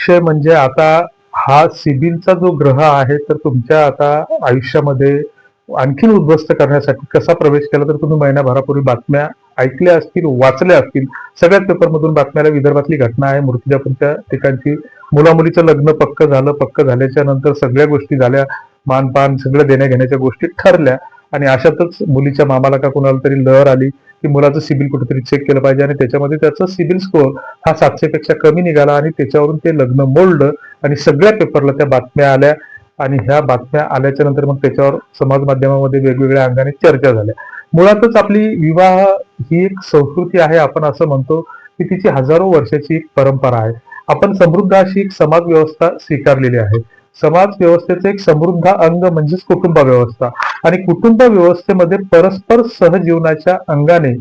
विषय म्हणजे आता हा सिबिलचा जो ग्रह आहे तर तुमच्या आता आयुष्यामध्ये आणखीन उद्ध्वस्त करण्यासाठी कसा प्रवेश केला? तर तुम्ही महिन्याभरापूर्वी बातम्या ऐकल्या असतील वाचल्या असतील. सगळ्याच पेपरमधून बातम्याला विदर्भातली घटना आहे मूर्तिजापूरच्या ठिकाणची मुलामुलीचं लग्न पक्क झालं. पक्क झाल्याच्यानंतर सगळ्या गोष्टी झाल्या. मानपान सगळं देण्या घेण्याच्या गोष्टी ठरल्या. आणि अशातच मुलीच्या मामाला का कुणाला तरी लहर आली? की मुलाचं सिबिल कुठेतरी चेक केलं पाहिजे आणि त्याच्यामध्ये त्याचा सिबिल स्कोअर हा सातशे पेक्षा कमी निघाला आणि त्याच्यावरून ते लग्न मोडलं आणि सगळ्या पेपरला त्या बातम्या आल्या. आणि ह्या बातम्या आल्याच्यानंतर मग त्याच्यावर समाज माध्यमामध्ये वेगवेगळ्या अंगाने चर्चा झाल्या. मुळातच आपली विवाह ही एक संस्कृती आहे आपण असं म्हणतो की तिची हजारो वर्षाची एक परंपरा आहे. आपण समृद्ध अशी एक समाज व्यवस्था स्वीकारलेली आहे. समाज व्यवस्थेचं एक समृद्ध अंग म्हणजेच कुटुंब व्यवस्था. आणि कुटुंब व्यवस्थेमध्ये परस्पर सहजीवनाच्या अंगाने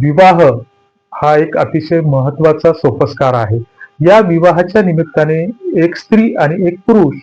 विवाह हा एक अतिशय महत्त्वाचा सोपस्कार आहे. या विवाहाच्या निमित्ताने एक स्त्री आणि एक पुरुष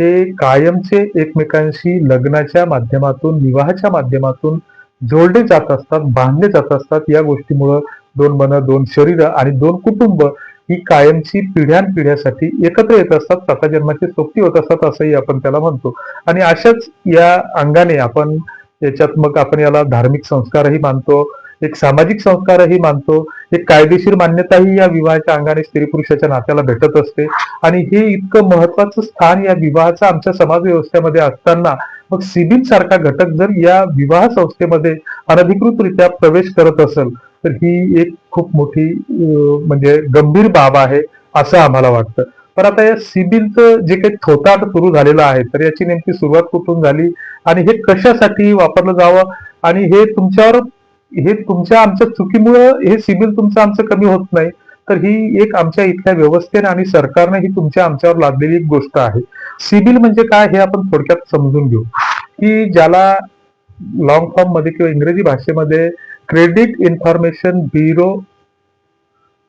हे कायमचे एकमेकांशी लग्नाच्या माध्यमातून विवाहाच्या माध्यमातून जोडले जात असतात बांधले जात असतात. या गोष्टीमुळं दोन मन दोन शरीर आणि दोन कुटुंब ही कायमची पिढ्यानपिढ्यासाठी एकत्र येत असतात साता जन्माची सोबती होत असतात असंही आपण त्याला म्हणतो. आणि अशाच या अंगाने आपण याच्यात मग आपण याला धार्मिक संस्कारही मानतो एक सामाजिक संस्कारही मानतो एक कायदेशीर मान्यताही या विवाहाच्या अंगाने स्त्री पुरुषाच्या नात्याला भेटत असते. आणि हे इतकं महत्वाचं स्थान या विवाहाचं आमच्या समाज व्यवस्थेमध्ये असताना मग सिबिल सारखा घटक जर या विवाह संस्थेमध्ये अनधिकृतरित्या प्रवेश करत असेल तर ही एक खूप मोठी म्हणजे गंभीर बाब आहे असं आम्हाला वाटतं. पण आता या सिबिलचं जे काही थोताट सुरू झालेलं आहे तर याची नेमकी सुरुवात कुठून झाली आणि हे कशासाठी वापरलं जावं? आणि हे तुमच्यावर हे तुमच्या आमच्या चुकीमुळं हे सिबिल तुमचं आमचं कमी होत नाही तर ही एक आमच्या इथल्या व्यवस्थेने आणि सरकारने ही तुमच्या आमच्यावर लादलेली एक गोष्ट आहे. सिबिल म्हणजे काय हे आपण थोडक्यात समजून घेऊ. की ज्याला लॉंग फॉर्ममध्ये किंवा इंग्रजी भाषेमध्ये क्रेडिट इन्फॉर्मेशन ब्युरो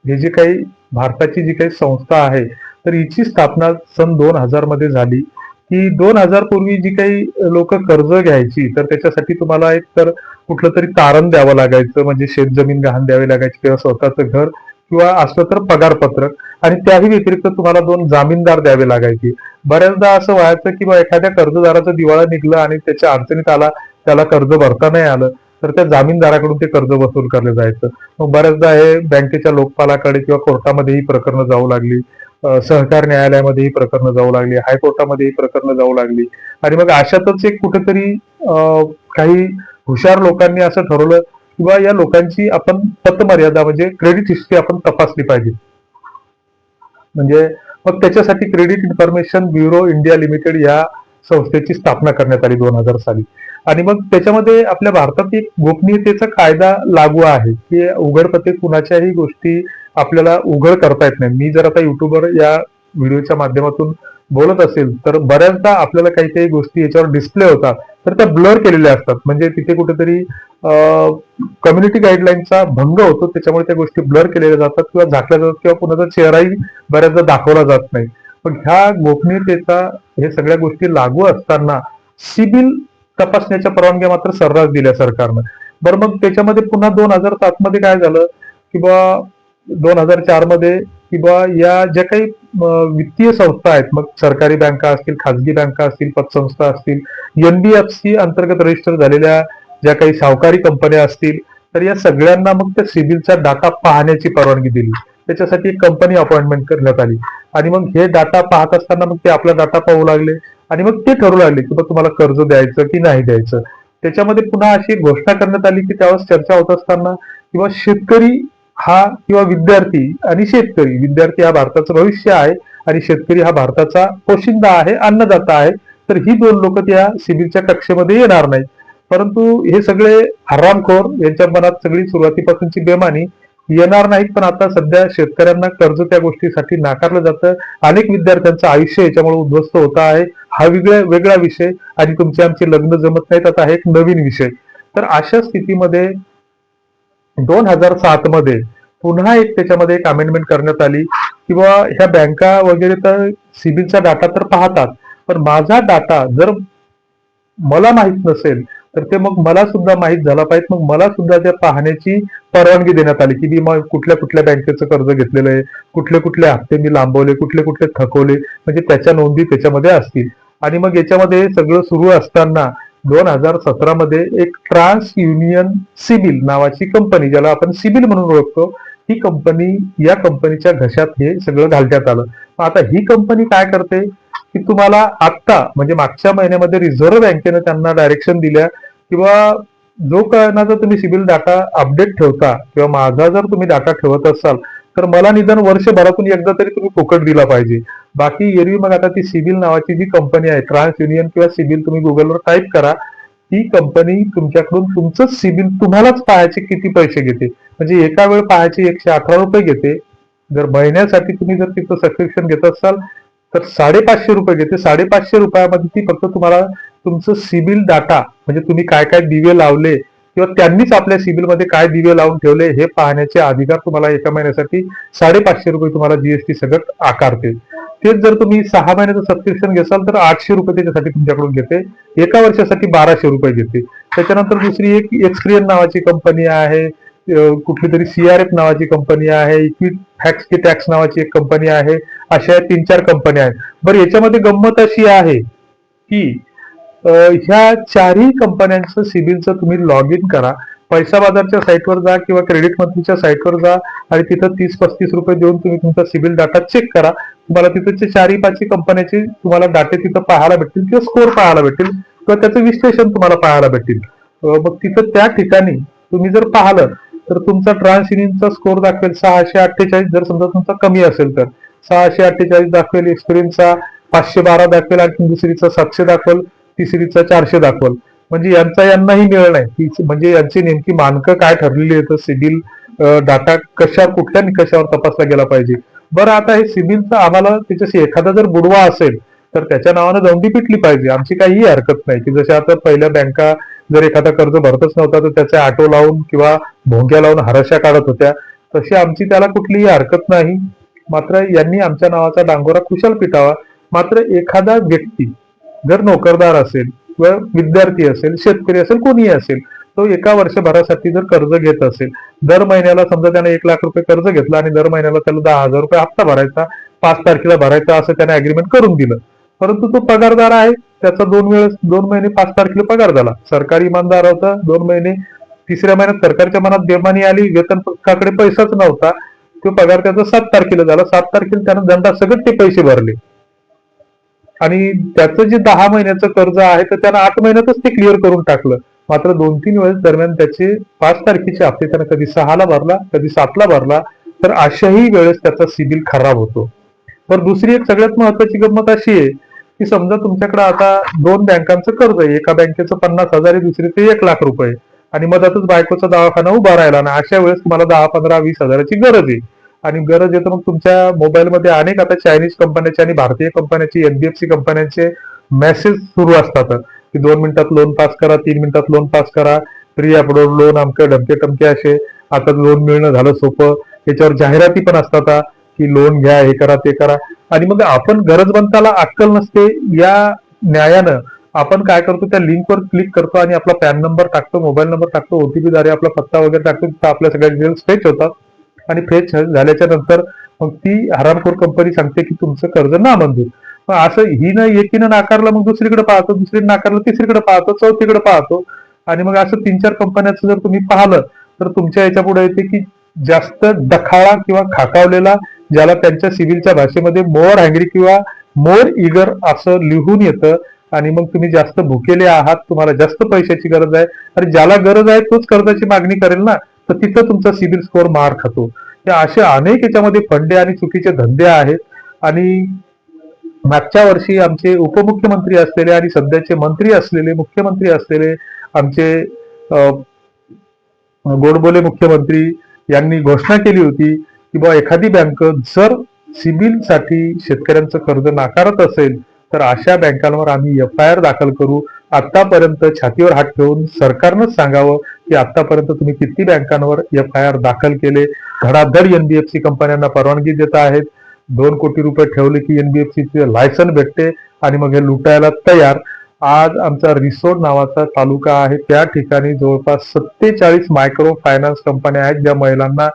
हे जे काही भारताची जी काही संस्था आहे तर हिची स्थापना सन दोन हजारमध्ये झाली. की दोन हजार पूर्वी जी काही लोक कर्ज घ्यायची तर त्याच्यासाठी तुम्हाला एक तर कुठलं तरी तारण द्यावं लागायचं म्हणजे शेत जमीन गहाण द्यावी लागायची किंवा स्वतःचं घर किंवा असलं तर पगारपत्रक. आणि त्याही व्यतिरिक्त तुम्हाला दोन जामीनदार द्यावे लागायचे. बऱ्याचदा असं व्हायचं की एखाद्या कर्जदाराचं दिवाळा निघलं आणि त्याच्या अडचणीत आला त्याला कर्ज भरता नाही आलं. तर त्या जामीनदाराकडून ते कर्ज वसूल करलं जायचं. मग बऱ्याचदा हे बँकेच्या लोकपालाकडे किंवा कोर्टामध्ये ही प्रकरणं जाऊ लागली. सहकार न्यायालयामध्ये ही प्रकरणं जाऊ लागली. हायकोर्टामध्ये ही प्रकरणं जाऊ लागली. आणि मग अशातच एक कुठेतरी काही हुशार लोकांनी असं ठरवलं किंवा या लोकांची आपण पतमर्यादा म्हणजे क्रेडिट हिस्ट्री आपण तपासली पाहिजे. म्हणजे मग त्याच्यासाठी credit information bureau India limited या संस्थेची स्थापना करण्यात आली दोन हजार साली. आणि मग त्याच्यामध्ये आपल्या भारतात एक गोपनीयतेचा कायदा लागू आहे की उघडपते कुणाच्याही गोष्टी आपल्याला उघड करता येत नाही. मी जर आता युट्यूबवर या व्हिडिओच्या माध्यमातून बोलत असेल तर बऱ्याचदा आपल्याला काही काही गोष्टी याच्यावर डिस्प्ले होतात. तर त्या ब्लर केलेल्या असतात. म्हणजे तिथे कुठेतरी कम्युनिटी गाईडलाईनचा भंग होतो. त्याच्यामुळे त्या गोष्टी ब्लर केलेल्या जातात किंवा झाकल्या जातात किंवा कुणाचा चेहराही बऱ्याचदा दाखवला जात नाही. पण ह्या गोपनीयतेचा हे सगळ्या गोष्टी लागू असताना सिबिल तपासण्याच्या परवानग्या मात्र सर्रास दिल्या सरकारनं. बरं मग त्याच्यामध्ये पुन्हा दोन हजार सात मध्ये काय झालं? किंवा दोन हजार चारमध्ये किंवा या ज्या काही वित्तीय संस्था आहेत मग सरकारी बँका असतील खाजगी बँका असतील पतसंस्था असतील एनबीएफसी अंतर्गत रजिस्टर झालेल्या ज्या काही सावकारी कंपन्या असतील तर या सगळ्यांना मग त्या सिबिलचा डाटा पाहण्याची परवानगी दिली. त्याच्यासाठी एक कंपनी अपॉइंटमेंट करण्यात आली. आणि मग हे डाटा पाहत असताना मग ते आपला डाटा पाहू लागले. आणि मग ते ठरवू लागले की मग तुम्हाला कर्ज द्यायचं की नाही द्यायचं. त्याच्यामध्ये पुन्हा अशी एक घोषणा करण्यात आली की त्यावर चर्चा होत असताना किंवा शेतकरी हा किंवा विद्यार्थी आणि शेतकरी विद्यार्थी हा भारताचं भविष्य आहे आणि शेतकरी हा भारताचा पोशिंदा आहे अन्नदाता आहे तर ही दोन लोक त्या सिबिलच्या कक्षेमध्ये येणार नाही परंतु हे सगळे हरामखोर यांच्या मनात सगळी सुरुवातीपासूनची बेमानी येणार नाहीत पण आता सध्या शेतकऱ्यांना कर्ज त्या गोष्टीसाठी नाकारलं जातं. अनेक विद्यार्थ्यांचं आयुष्य याच्यामुळे उद्ध्वस्त होत आहे. हा वेगळा वेगळा विषय आणि तुमचे आमचे लग्न जमत नाहीत. आता हा एक नवीन विषय. तर अशा स्थितीमध्ये दोन हजार सात मध्ये पुन्हा एक त्याच्यामध्ये एक अमेंडमेंट करण्यात आली. किंवा ह्या बँका वगैरे तर सिबिलचा डाटा तर पाहतात. पण माझा डाटा जर मला माहीत नसेल तर ते मग मला सुद्धा माहीत झालं पाहिजे. मग मला सुद्धा त्या पाहण्याची परवानगी देण्यात आली की मी मग कुठल्या कुठल्या बँकेचं कर्ज घेतलेलं आहे कुठले कुठले हप्ते मी लांबवले कुठले कुठले थकवले म्हणजे त्याच्या नोंदी त्याच्यामध्ये असतील. आणि मग याच्यामध्ये सगळं सुरू असताना दोन हजार सतरा मध्ये एक ट्रान्स युनियन सिबिल नावाची कंपनी ज्याला आपण सिबिल म्हणून ओळखतो ही कंपनी या कंपनीच्या घशात हे सगळं घालण्यात आलं. मग आता ही कंपनी काय करते? की तुम्हाला आत्ता म्हणजे मागच्या महिन्यामध्ये रिझर्व्ह बँकेने त्यांना डायरेक्शन दिल्या किंवा जो कळणाचा तुम्ही सिबिल डाटा अपडेट ठेवता किंवा माझा जर तुम्ही डाटा ठेवत असाल तर मला निदान वर्षभरातून एकदा तरी तुम्ही फुकट दिला पाहिजे. बाकी एरवी मग आता ती सिबिल नावाची जी कंपनी आहे ट्रान्स युनियन किंवा सिबिल तुम्ही गुगलवर टाईप करा ती कंपनी तुमच्याकडून तुमचं सिबिल तुम्हालाच पाहायचे किती पैसे घेते. म्हणजे एका वेळ पाहायचे एकशे अठरा रुपये घेते. जर महिन्यासाठी तुम्ही जर तिथं सबस्क्रिप्शन घेत असाल तर साडेपाचशे रुपये घेते. साडेपाचशे रुपयामध्ये ती फक्त तुम्हाला तुमचं सिबिल डाटा म्हणजे तुम्ही काय काय दिवे लावले किंवा त्यांनीच आपल्या सिबिलमध्ये काय दिवे लावून ठेवले हे पाहण्याचे अधिकार तुम्हाला एका महिन्यासाठी साडेपाचशे रुपये तुम्हाला जीएसटी सगळं आकारते. तेच जर तुम्ही सहा महिन्याचं सबस्क्रिप्शन घेसाल तर आठशे रुपये त्याच्यासाठी तुमच्याकडून घेते. एका वर्षासाठी बाराशे रुपये घेते. त्याच्यानंतर दुसरी एक एक्सप्रियन नावाची कंपनी आहे कुठली तरी सीआरएफ नावाची कंपनी आहे फॅक्स की टॅक्स नावाची एक कंपनी आहे अशा तीन चार कंपन्या आहेत. बरं याच्यामध्ये गंमत अशी आहे की ह्या चारही कंपन्यांचं सिबिलचं तुम्ही लॉग इन करा. पैसा बाजारच्या साईटवर जा किंवा क्रेडिट मंत्रीच्या साईटवर जा आणि तिथं तीस पस्तीस रुपये देऊन तुम्ही तुमचा सिबिल डाटा चेक करा. तुम्हाला तिथं चारही पाचही कंपन्याचे तुम्हाला डाटे तिथं पाहायला भेटतील किंवा स्कोर पाहायला भेटतील किंवा त्याचं विश्लेषण तुम्हाला पाहायला भेटेल मग तिथं त्या ठिकाणी तुम्ही जर पाहिलं तर तुमचा ट्रान्स स्कोर दाखवेल सहाशे अठ्ठेचाळीस. जर समजा तुमचा कमी असेल तर सहाशे अठ्ठेचाळीस दाखवेल एक्सपिरियन्सचा पाचशे बारा दाखवेल आणि दुसरीचा सातशे दाखवेल. तिसरीचा चारशे दाखवल. म्हणजे यांचा यांनाही मिळ नाही. म्हणजे यांची नेमकी मानकं काय ठरलेली आहेत सिबिल डाटा कशा कुठल्या निकषावर तपासला गेला पाहिजे? बरं आता हे सिबिलचा आम्हाला त्याच्याशी एखादा जर बुडवा असेल तर त्याच्या नावानं दौंडी पिटली पाहिजे. आमची काहीही हरकत नाही. की जशा आता पहिल्या बँका जर एखादा कर्ज भरतच नव्हता तर त्याचे ऑटो लावून किंवा भोंग्या लावून हरशा काढत होत्या. तशी आमची त्याला कुठलीही हरकत नाही. मात्र यांनी आमच्या नावाचा डांगोरा कुशल पिटावा. मात्र एखादा व्यक्ती जर नोकरदार असेल किंवा विद्यार्थी असेल शेतकरी असेल कोणीही असेल तो एका वर्षभरासाठी जर कर्ज घेत असेल दर महिन्याला समजा त्याने एक लाख रुपये कर्ज घेतला आणि दर महिन्याला त्याला दहा हजार रुपये हप्ता भरायचा पाच तारखेला भरायचा असं त्याने अग्रीमेंट करून दिलं. परंतु तो पगारदार आहे त्याचा दोन वेळेस दोन महिने पाच तारखेला पगार झाला. सरकारी इमानदार होता दोन महिने तिसऱ्या महिन्यात सरकारच्या मनात बेमानी आली वेतन पक्षाकडे पैसाच नव्हता तो पगार त्याचा सात तारखेला झाला. सात तारखेला त्यानं दंडा सगळं ते पैसे भरले. आणि त्याचं जे दहा महिन्याचं कर्ज आहे तर त्यानं आठ महिन्यातच ते क्लिअर करून टाकलं. मात्र दोन तीन वेळेस दरम्यान त्याचे पाच तारखेचे हप्ते त्यानं कधी सहाला भरला कधी सातला भरला तर अशाही वेळेस त्याचा सिबिल खराब होतो. तर दुसरी एक सगळ्यात महत्वाची गंमत अशी आहे की समजा तुमच्याकडे आता दोन बँकांचं कर्ज आहे एका बँकेचं पन्नास हजार आहे दुसरीचं एक लाख रुपये. आणि मधातच बायकोचा दवाखाना उभा राहिला ना अशा वेळेस तुम्हाला दहा पंधरा वीस हजाराची गरज आहे. आणि गरज येतं मग तुमच्या मोबाईलमध्ये अनेक आता चायनीज कंपन्याचे आणि भारतीय कंपन्याचे एनबीएफसी कंपन्यांचे मेसेज सुरू असतात. की दोन मिनिटात लोन पास करा तीन मिनिटात लोन पास करा. फ्री अपलोड लोन आमके डमके टमके असे. आता लोन मिळणं झालं सोपं. त्याच्यावर जाहिराती पण असतात. की लोन घ्या हे करा ते करा. आणि मग आपण गरजवंताला अक्कल नसते या न्यायानं आपण काय करतो त्या लिंकवर क्लिक करतो आणि आपला पॅन नंबर टाकतो मोबाईल नंबर टाकतो ओटीपी द्वारे आपला पत्ता वगैरे टाकतो तिथं आपल्या सगळ्या डिटेल्स फेच होतात. आणि फेच झाल्याच्यानंतर मग ती हरामखोर कंपनी सांगते की तुमचं कर्ज नामंजूर. मग असं ही न एकीनं नाकारलं मग दुसरीकडे पाहतो दुसरी नाकारलं तिसरीकडे पाहतो चौथीकडे पाहतो. आणि मग असं तीन चार कंपन्यांचं जर तुम्ही पाहिलं तर तुमच्या याच्यापुढे येते की जास्त दखाळा किंवा खाकावलेला ज्याला त्यांच्या सिव्हिलच्या भाषेमध्ये मोर हँग्री किंवा मोर इगर असं लिहून येतं. आणि मग तुम्ही जास्त भुकेले आहात तुम्हाला जास्त पैशाची गरज आहे. आणि ज्याला गरज आहे तोच कर्जाची मागणी करेल ना. तर तिथं तुमचा सिबिल स्कोअर मार खातो. हे असे अनेक याच्यामध्ये फंडे आणि चुकीचे धंदे आहेत. आणि मागच्या वर्षी आमचे उपमुख्यमंत्री असलेले आणि सध्याचे मंत्री असलेले मुख्यमंत्री असलेले आमचे गोडबोले मुख्यमंत्री यांनी घोषणा केली होती की बा एखादी बँक जर सिबिलसाठी शेतकऱ्यांचं कर्ज नाकारत असेल तर अशा बँकांवर आम्ही एफ आय आर दाखल करू. आतापर्यंत छातीवर हात ठेवून सरकारनंच सांगावं की आतापर्यंत तुम्ही किती बँकांवर एफ आय आर दाखल केले. धडाधड एनबीएफसी कंपन्यांना परवानगी देत आहेत. दोन कोटी रुपये ठेवले की एनबीएफसीचे लायसन भेटते आणि मग हे लुटायला तयार. आज आमचा रिसोड नावाचा तालुका आहे. त्या ठिकाणी जवळपास सत्तेचाळीस मायक्रो फायनान्स कंपन्या आहेत ज्या महिलांना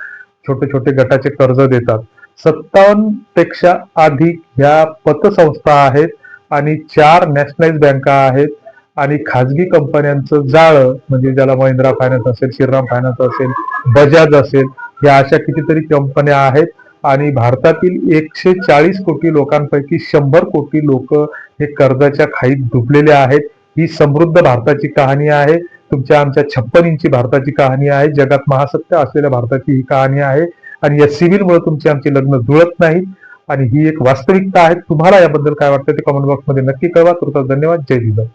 छोटे छोटे गटाचे कर्ज देतात. सत्तावन्नपेक्षा अधिक ह्या पतसंस्था आहेत आणि चार नॅशनलाइज बँका आहेत. आणि खाजगी कंपन्यांचं जाळं म्हणजे ज्याला महिंद्रा फायनान्स असेल श्रीराम फायनान्स असेल बजाज असेल या अशा कितीतरी कंपन्या आहेत. आणि भारतातील एकशे चाळीस कोटी लोकांपैकी शंभर कोटी लोक हे कर्जाच्या खाईत डुबलेले आहेत. ही समृद्ध भारताची कहाणी आहे. तुमच्या आमच्या छप्पन इंची भारताची कहाणी आहे. जगात महासत्य असलेल्या भारताची ही कहाणी आहे. आणि या सिव्हिलमुळे तुमची आमची लग्न जुळत नाहीत. आणि ही एक वास्तविकता आहे. तुम्हाला याबद्दल काय वाटतं ते कमेंट बॉक्समध्ये नक्की कळवा. तुमचा धन्यवाद. जय जिजाऊ